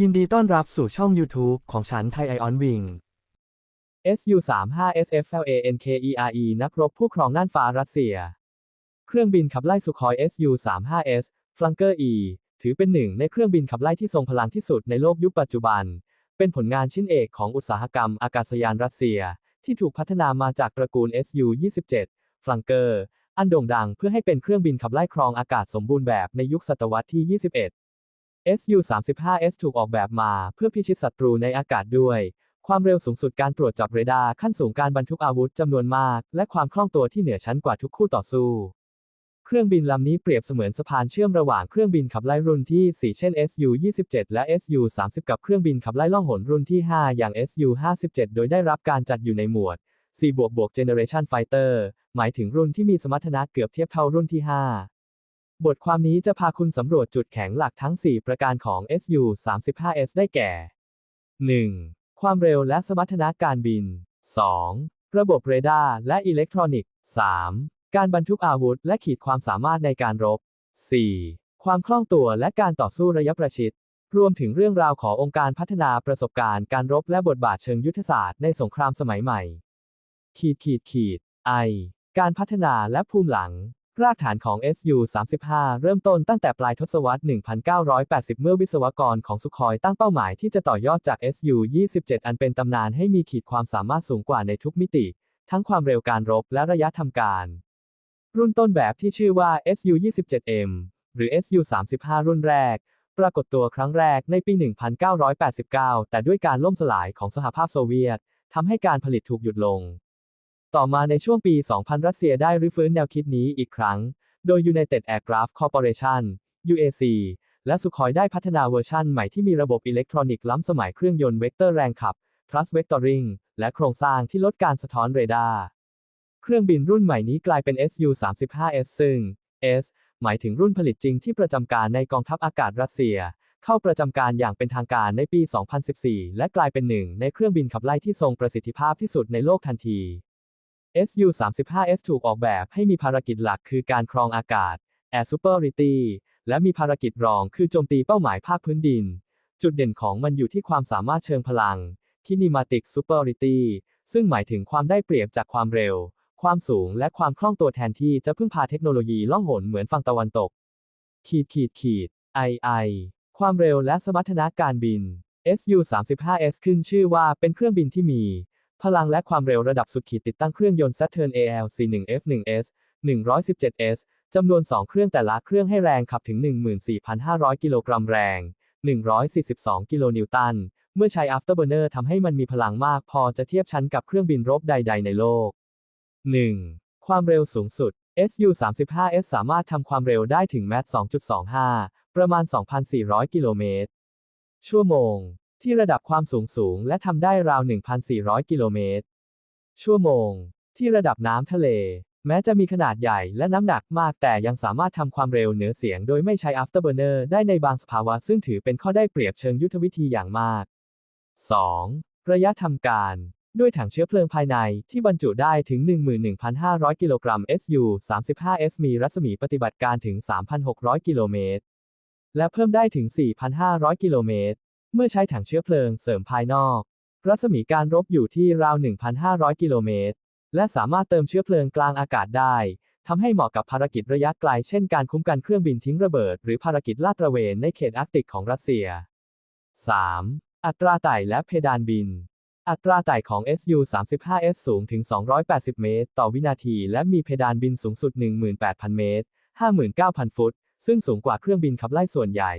ยินดีต้อนรับสู่ช่อง YouTube ของฉันไทยไอออนวิง SU-35SFLANKERE นักรบผู้ครองน่านฟ้ารัสเซีย เครื่องบินขับไล่สุคอย SU-35S Flanker E ถือเป็นหนึ่งในเครื่องบินขับไล่ที่ทรงพลังที่สุดในโลกยุคปัจจุบัน เป็นผลงานชิ้นเอกของอุตสาหกรรมอากาศยานรัสเซีย ที่ถูกพัฒนามาจากตระกูล SU-27 Flanker อันโด่งดังเพื่อให้เป็นเครื่องบินขับไล่ครองอากาศสมบูรณ์แบบในยุคศตวรรษที่ 21 SU-35S ถูกออกแบบมาเพื่อพิชิตศัตรูในอากาศด้วย ความเร็วสูงสุดการตรวจจับเรดาร์ขั้นสูงการบรรทุกอาวุธจำนวนมาก และความคล่องตัวที่เหนือชั้นกว่าทุกคู่ต่อสู้ เครื่องบินลำนี้เปรียบเสมือนสะพานเชื่อมระหว่างเครื่องบินขับไล่รุ่นที่ 4 เช่น SU-27 และ SU-30 กับเครื่องบินขับไล่ล่องหนรุ่นที่ 5 อย่าง SU-57 โดยได้รับการจัดอยู่ในหมวด 4 บวกบวก Generation Fighter หมายถึงรุ่นที่มีสมรรถนะเกือบเทียบเท่ารุ่นที่ 5 บทความนี้จะพาคุณสำรวจจุดแข็งหลักทั้ง 4 ประการของ SU-35S ได้แก่ 1. ความเร็วและสมรรถนะการบิน 2. ระบบเรดาร์และอิเล็กทรอนิกส์ 3. การบรรทุกอาวุธและขีดความสามารถในการรบ 4. ความคล่องตัวและการต่อสู้ระยะประชิด รวมถึงเรื่องราวขององค์การพัฒนาประสบการณ์การรบและบทบาทเชิงยุทธศาสตร์ในสงครามสมัยใหม่ ขีดขีดขีด I การพัฒนาและภูมิหลัง รากฐานของ SU-35 เริ่มต้นตั้งแต่ปลายทศวรรษ 1980 เมื่อวิศวกรของสุคอยตั้งเป้าหมายที่จะต่อยอดจาก SU-27 อันเป็นตำนานให้มีขีดความสามารถสูงกว่าในทุกมิติ ทั้งความเร็วการรบและระยะทำการ รุ่นต้นแบบที่ชื่อว่า SU-27M หรือ SU-35 รุ่นแรก ปรากฏตัวครั้งแรกในปี 1989 แต่ด้วยการล่มสลายของสหภาพโซเวียตทำให้การผลิตถูกหยุดลง ต่อมาในช่วงปี 2000 รัสเซียได้รื้อฟื้นแนวคิดนี้อีกครั้ง โดย United Aircraft Corporation UAC และสุคอยได้พัฒนาเวอร์ชันใหม่ที่มีระบบอิเล็กทรอนิกส์ล้ำสมัยเครื่องยนต์เวกเตอร์แรงขับ thrust vectoring และโครงสร้างที่ลดการสะท้อนเรดาร์ เครื่องบินรุ่นใหม่นี้กลายเป็น SU-35S ซึ่ง S หมายถึงรุ่นผลิตจริงที่ประจำการในกองทัพอากาศรัสเซีย เข้าประจำการอย่างเป็นทางการในปี 2014 และกลายเป็นหนึ่งในเครื่องบินขับไล่ที่ทรงประสิทธิภาพที่สุดในโลกทันที SU-35S ถูกออกแบบให้มีภารกิจหลักคือการครองอากาศ Air Superiority และมีภารกิจรองคือโจมตีเป้าหมายภาคพื้นดิน จุดเด่นของมันอยู่ที่ความสามารถเชิงพลัง Kinematic Superiority ซึ่งหมายถึงความได้เปรียบจากความเร็ว ความสูงและความคล่องตัวแทนที่จะพึ่งพาเทคโนโลยีล่องหนเหมือนฝั่งตะวันตก ขีดขีดขีด II ความเร็วและสมรรถนะการบิน SU-35S ขึ้นชื่อว่าเป็นเครื่องบินที่มี พลังและความเร็วระดับสุดขีดติดตั้งเครื่องยนต์ Saturn ALC1F1S 117S จำนวน 2 เครื่องแต่ละเครื่องให้แรงขับถึง 14,500 กิโลกรัมแรง 142 กิโลนิวตัน เมื่อใช้ Afterburner ทำให้มันมีพลังมากพอจะเทียบชั้นกับเครื่องบินรบใด ๆ ในโลก 1. ความเร็วสูงสุด SU-35S สามารถทำความเร็วได้ถึงแมท2.25 ประมาณ 2,400 กิโลเมตร ชั่วโมง ที่ระดับความสูงสูงและทำได้ราว 1,400 กิโลเมตร ชั่วโมง ที่ระดับน้ำทะเล แม้จะมีขนาดใหญ่และน้ำหนักมากแต่ยังสามารถทำความเร็วเหนือเสียงโดยไม่ใช้ Afterburner ได้ในบางสภาวะซึ่งถือเป็นข้อได้เปรียบเชิงยุทธวิธีอย่างมาก 2. ระยะทำการ ด้วยถังเชื้อเพลิงภายในที่บรรจุได้ถึง 11,500 กิโลกรัม SU-35S มีรัศมีปฏิบัติการถึง 3,600 กิโลเมตร และเพิ่มได้ถึง 4,500 กิโลเมตร เมื่อใช้ถังเชื้อเพลิงเสริมภายนอก รัศมีการรบอยู่ที่ราว 1,500 กิโลเมตร และสามารถเติมเชื้อเพลิงกลางอากาศได้ทำให้เหมาะกับภารกิจระยะไกลเช่นการคุ้มกันเครื่องบินทิ้งระเบิด หรือภารกิจลาดตระเวนในเขตอาร์กติกของรัสเซีย 3. อัตราไต่และเพดานบิน อัตราไต่ของ SU-35S สูงถึง 280 เมตร ต่อวินาที และมีเพดานบินสูงสุด 18,000 เมตร 59,000 ฟุต ซึ่งสูงกว่าเครื่องบินขับไล่ส่วนใหญ่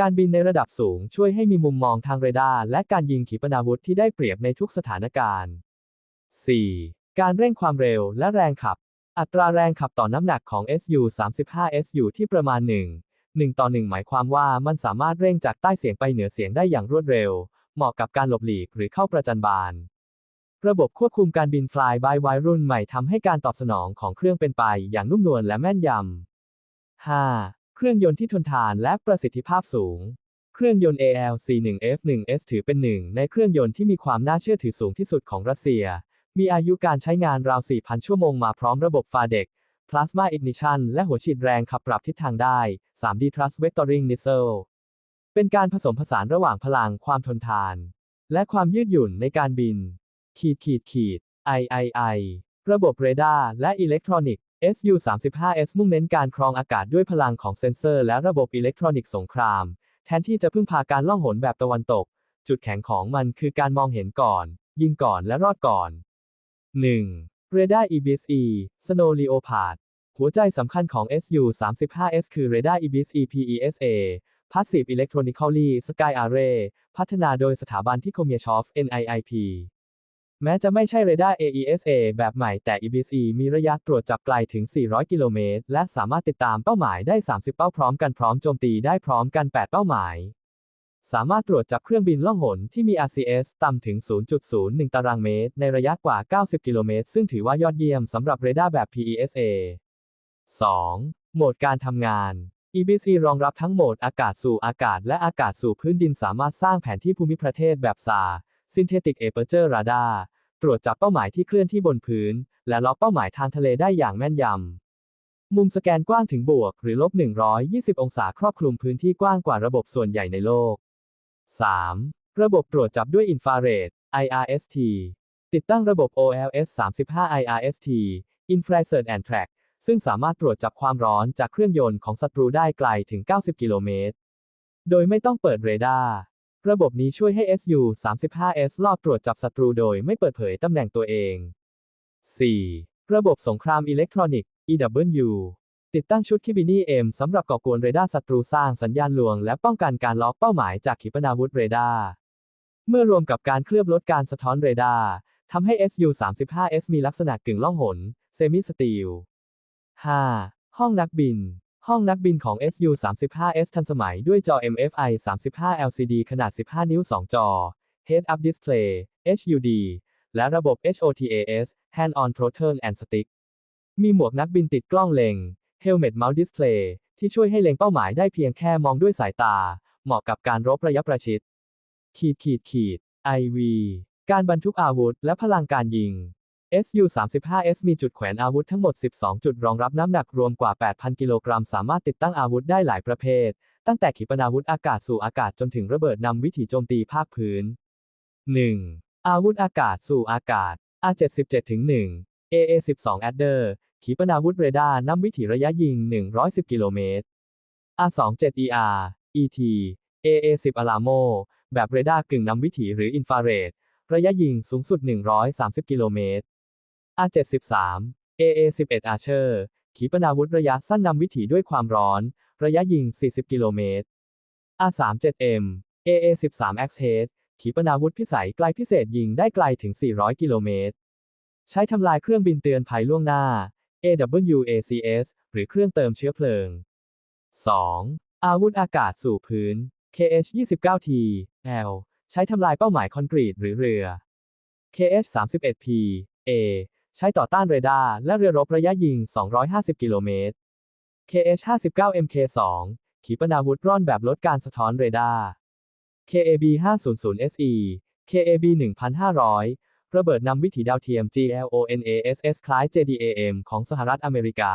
การบินในระดับสูงช่วยให้มีมุมมองทางเรดาร์และการยิงขีปนาวุธที่ได้เปรียบในทุกสถานการณ์ 4. การเร่งความเร็วและแรงขับ อัตราแรงขับต่อน้ำหนักของ SU-35S อยู่ที่ประมาณ 1 1 ต่อ 1 หมายความว่ามันสามารถเร่งจากใต้เสียงไปเหนือเสียงได้อย่างรวดเร็ว เหมาะกับการหลบหลีกหรือเข้าประจันบาน ระบบควบคุมการบิน Fly by Wire รุ่นใหม่ทำให้การตอบสนองของเครื่องเป็นไปอย่างนุ่มนวลและแม่นยำ 5. เครื่องยนต์ที่ทนทานและประสิทธิภาพสูง เครื่องยนต์ ALC1F1S ถือเป็นหนึ่งในเครื่องยนต์ที่มีความน่าเชื่อถือสูงที่สุดของรัสเซีย มีอายุการใช้งานราว 4,000 ชั่วโมงมาพร้อมระบบฟาเด็ก Plasma Ignition และหัวฉีดแรงขับปรับทิศทางได้ 3D Thrust Vectoring Nissel เป็นการผสมผสานระหว่างพลังความทนทาน และความยืดหยุ่นในการบิน ขีดขีดขีด III ระบบเรดาร์และอิเล็กทรอนิกส์ SU-35S มุ่งเน้นการครองอากาศด้วยพลังของเซ็นเซอร์และระบบอิเล็กทรอนิกส์สงคราม แทนที่จะพึ่งพาการล่องหนแบบตะวันตก จุดแข็งของมันคือการมองเห็นก่อน ยิงก่อนและรอดก่อน 1. เรดาร์ EBS E Snow Leopard หัวใจสำคัญของ SU-35S คือเรดาร์ EBS EPESA Passive Electronically Sky Array พัฒนาโดยสถาบันที่โคเมียชอฟ NIIP แม้จะไม่ใช่เรดาร์ AESA แบบใหม่แต่ EBSE มีระยะตรวจจับไกลถึง 400 กิโลเมตร และสามารถติดตามเป้าหมายได้ 30 เป้าพร้อมกันพร้อมโจมตีได้พร้อมกัน 8 เป้าหมาย สามารถตรวจจับเครื่องบินล่องหนที่มี RCS ต่ำถึง 0.01 ตารางเมตร ในระยะกว่า 90 กิโลเมตร ซึ่งถือว่ายอดเยี่ยมสำหรับเรดาร์แบบ PESA 2. โหมดการทำงาน EBSE รองรับทั้งโหมดอากาศสู่อากาศและอากาศสู่พื้นดินสามารถสร้างแผนที่ภูมิประเทศแบบ SAR Synthetic Aperture Radar ตรวจจับเป้าหมายที่เคลื่อนที่บนพื้น และล็อกเป้าหมายทางทะเลได้อย่างแม่นยำ มุมสแกนกว้างถึงบวกหรือลบ 120 องศาครอบคลุมพื้นที่กว้างกว่าระบบส่วนใหญ่ในโลก 3. ระบบตรวจจับด้วยอินฟราเรด IRST ติดตั้งระบบ OLS 35 IRST Infrared and Track ซึ่งสามารถตรวจจับความร้อนจากเครื่องยนต์ของศัตรูได้ไกลถึง 90 กิโลเมตร โดยไม่ต้องเปิดเรดาร์ ระบบนี้ช่วยให้ SU-35S ลอบตรวจจับศัตรูโดยไม่เปิดเผยตำแหน่งตัวเอง 4. ระบบสงครามอิเล็กทรอนิกส์ EW ติดตั้งชุดคิบินีเอ็มสำหรับก่อกวนเรดาร์ศัตรูสร้างสัญญาณลวง และป้องกันการล็อกเป้าหมายจากขีปนาวุธเรดาร์ เมื่อรวมกับการเคลือบลดการสะท้อนเรดาร์ทำให้ SU-35S มีลักษณะกึ่งล่องหน เซมิสตีล 5. ห้องนักบิน ห้องนักบินของ SU-35S ทันสมัยด้วยจอ MFI 35 LCD ขนาด 15 นิ้ว 2 จอ Head-up Display HUD และระบบ HOTAS Hand-on Throttle and Stick มีหมวกนักบินติดกล้องเล็ง Helmet Mount Display ที่ช่วยให้เล็งเป้าหมายได้เพียงแค่มองด้วยสายตา เหมาะกับการรบระยะประชิด ขีดขีดขีด IV การบรรทุกอาวุธและพลังการยิง SU-35S มีจุดแขวนอาวุธทั้งหมด 12 จุดรองรับน้ำหนักรวมกว่า 8,000 กิโลกรัม สามารถติดตั้งอาวุธได้หลายประเภท ตั้งแต่ขีปนาวุธอากาศสู่อากาศจนถึงระเบิดนำวิถีโจมตีภาคพื้น 1. อาวุธอากาศสู่อากาศ R77-1 AA-12 Adder ขีปนาวุธเรดาร์นำวิถีระยะยิง 110 กิโลเมตร R27ER ET AA-10 Alamo แบบเรดาร์กึ่งนำวิถีหรืออินฟราเรดระยะยิงสูงสุด 130 กิโลเมตร R73 AA11 Archer ขีปนาวุธระยะสั้นนำวิถีด้วยความร้อน ระยะยิง 40 กิโลเมตร R37M AA13 Axe-Head ขีปนาวุธพิสัยไกลพิเศษยิงได้ไกลถึง 400 กิโลเมตร ใช้ทำลายเครื่องบินเตือนภัยล่วงหน้า AWACS หรือเครื่องเติมเชื้อเพลิง 2. อาวุธอากาศสู่พื้น KH-29T L ใช้ทำลายเป้าหมายคอนกรีตหรือเรือ KH-31P A ใช้ต่อต้านเรดาร์และเรือรบระยะยิง 250 กิโลเมตร KH-59 MK2 ขีปนาวุธร่อนแบบลดการสะท้อนเรดาร์ KAB 500 SE KAB 1500 ระเบิดนำวิถีดาวเทียม GLONASS คล้าย JDAM ของสหรัฐอเมริกา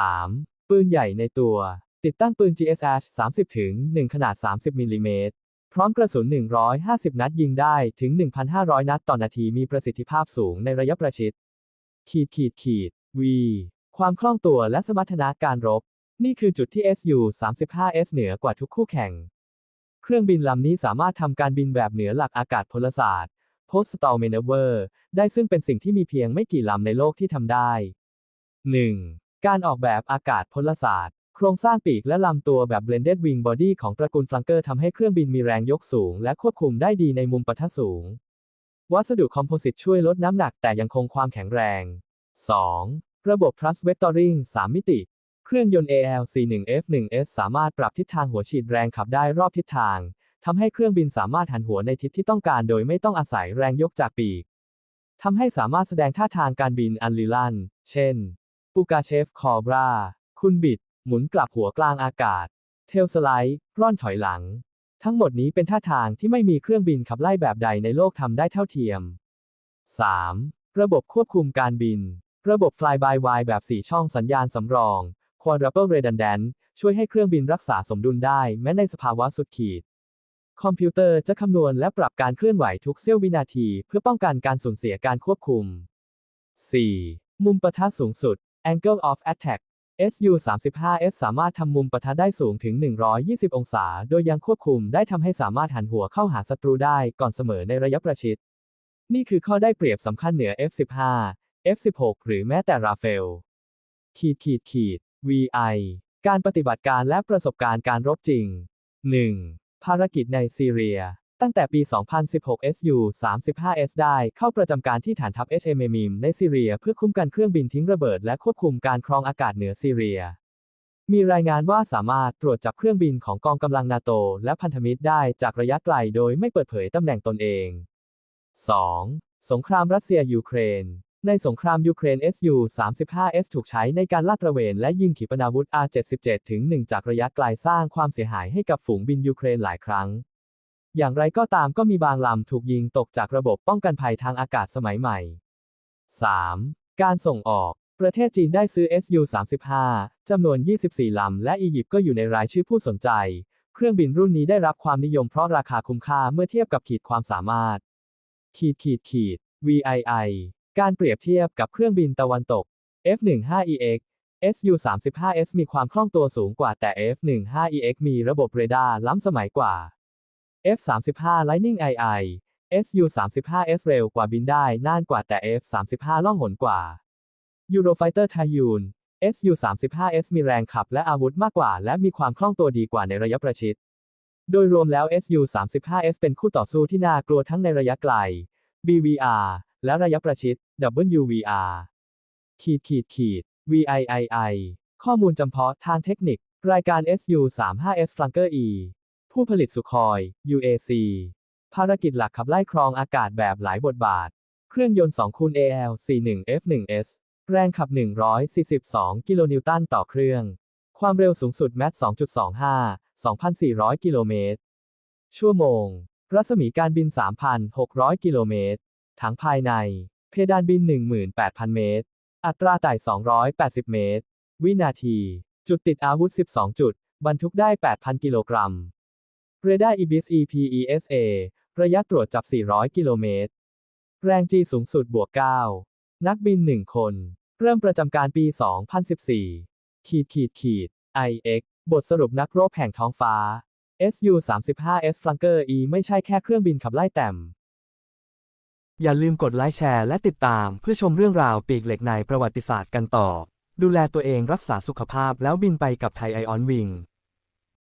3. ปืนใหญ่ในตัว ติดตั้งปืน GSH 30ถึง1ขนาด 30มิลลิเมตร พร้อมกระสุน 150 นัดยิงได้ถึง 1,500 นัดต่อนาทีมีประสิทธิภาพสูงในระยะประชิด ขีดขีดขีด V ความคล่องตัวและสมรรถนะการรบ นี่คือจุดที่ SU-35S เหนือกว่าทุกคู่แข่ง เครื่องบินลำนี้สามารถทำการบินแบบเหนือหลักอากาศพลศาสตร์ Post Stall Maneuver ได้ซึ่งเป็นสิ่งที่มีเพียงไม่กี่ลำในโลกที่ทำได้ 1. การออกแบบอากาศพลศาสตร์ ครงสร้างปีกและลำตัวแบบ Blended Wing Body ของตระกูลฟลังเกอร์ทำให้เครื่องบินมีแรงยกสูง และควบคุมได้ดีในมุมปะทะสูง วัสดุคอมโพสิตช่วยลดน้ำหนักแต่ยังคงความแข็งแรง 2. ระบบ Thrust Vectoring 3 มิติ เครื่องยนต์ AL41F1S สามารถปรับทิศทางหัวฉีดแรงขับได้รอบทิศทางทำให้เครื่องบินสามารถหันหัวในทิศที่ต้องการโดยไม่ต้องอาศัยแรงยกจากปีกทำให้สามารถแสดงท่าทางการบินอันลีลัน เช่น ปูกาเชฟคอบรา คุณบิด หมุนกลับหัวกลางอากาศ เทลสไลด์ ร่อนถอยหลัง ทั้งหมดนี้เป็นท่าทางที่ไม่มีเครื่องบินขับไล่แบบใดในโลกทำได้เท่าเทียม 3. ระบบควบคุมการบิน ระบบ Fly by Wire แบบ 4 ช่องสัญญาณสำรอง Quadruple Redundant ช่วยให้เครื่องบินรักษาสมดุลได้แม้ในสภาวะสุดขีด คอมพิวเตอร์จะคำนวณและปรับการเคลื่อนไหวทุกเสี้ยววินาที เพื่อป้องกันการสูญเสียการควบคุม 4. มุมปะทะสูงสุด Angle of Attack SU-35S สามารถทำมุมปะทะได้สูงถึง 120 องศา โดยยังควบคุมได้ทำให้สามารถหันหัวเข้าหาศัตรูได้ก่อนเสมอในระยะประชิด นี่คือข้อได้เปรียบสำคัญเหนือ F-15 F-16 หรือแม้แต่ราเฟล ขีดขีดขีด VI การปฏิบัติการและประสบการณ์การรบจริง 1. ภารกิจในซีเรีย ตั้งแต่ปี 2016 SU-35S ได้เข้าประจำการที่ฐานทัพ HMMIM ในซีเรียเพื่อคุ้มกันเครื่องบินทิ้งระเบิดและควบคุมการครองอากาศเหนือซีเรีย มีรายงานว่าสามารถตรวจจับเครื่องบินของกองกำลังนาโตและพันธมิตรได้จากระยะไกลโดยไม่เปิดเผยตำแหน่งตนเอง 2. สงครามรัสเซียยูเครน ในสงครามยูเครน SU-35S ถูกใช้ในการลาดตระเวนและยิงขีปนาวุธ R-77 ถึง1จากระยะไกลสร้างความเสียหายให้กับฝูงบินยูเครนหลายครั้ง อย่างไรก็ตามก็มีบางลำถูกยิงตกจากระบบป้องกันภัยทางอากาศสมัยใหม่ 3. การส่งออก ประเทศจีนได้ซื้อ SU-35 จำนวน 24 ลำ และอียิปต์ก็อยู่ในรายชื่อผู้สนใจ เครื่องบินรุ่นนี้ได้รับความนิยมเพราะราคาคุ้มค่าเมื่อเทียบกับขีดความสามารถ ขีดขีดขีด VII การเปรียบเทียบกับเครื่องบินตะวันตก F-15EX SU-35S มีความคล่องตัวสูงกว่าแต่ F-15EX มีระบบเรดาร์ล้ำสมัยกว่า F-35 Lightning II SU-35S เร็วกว่าบินได้นานกว่าแต่ F-35 ล่องหนกว่า Eurofighter Typhoon SU-35S มีแรงขับและอาวุธมากกว่า และมีความคล่องตัวดีกว่าในระยะประชิด โดยรวมแล้ว SU-35S เป็นคู่ต่อสู้ที่น่ากลัวทั้งในระยะไกล BVR และระยะประชิด WVR ขีดขีดขีด VIII ข้อมูลจำเพาะทางเทคนิค รายการ SU-35S Flanker E ผู้ผลิตสุคอย UAC ภารกิจหลักขับไล่ครองอากาศแบบหลายบทบาท เครื่องยนต์2คูณ AL41F1S แรงขับ 142 กิโลนิวตันต่อเครื่อง ความเร็วสูงสุดแมท2.25 2,400 กิโลเมตร ชั่วโมง รัศมีการบิน 3,600 กิโลเมตร ถังภายใน เพดานบิน 18,000 เมตร อัตราไต่ 280 เมตร วินาที จุดติดอาวุธ 12 จุด บรรทุกได้ 8,000 กิโลกรัม เรดาร์ EBIS EPESA ระยะตรวจจับ 400 กิโลเมตร แรง G สูงสุดบวก 9 นักบิน 1 คน เริ่มประจำการปี 2014 ขีดขีดขีด IX บทสรุปนักรบแห่งท้องฟ้า SU-35S Flanker E ไม่ใช่แค่เครื่องบินขับไล่แต่มอย่าลืมกดไลค์แชร์และติดตามเพื่อชมเรื่องราวปีกเหล็กในประวัติศาสตร์กันต่อ ดูแลตัวเองรักษาสุขภาพแล้วบินไปกับไทยไอออนวิง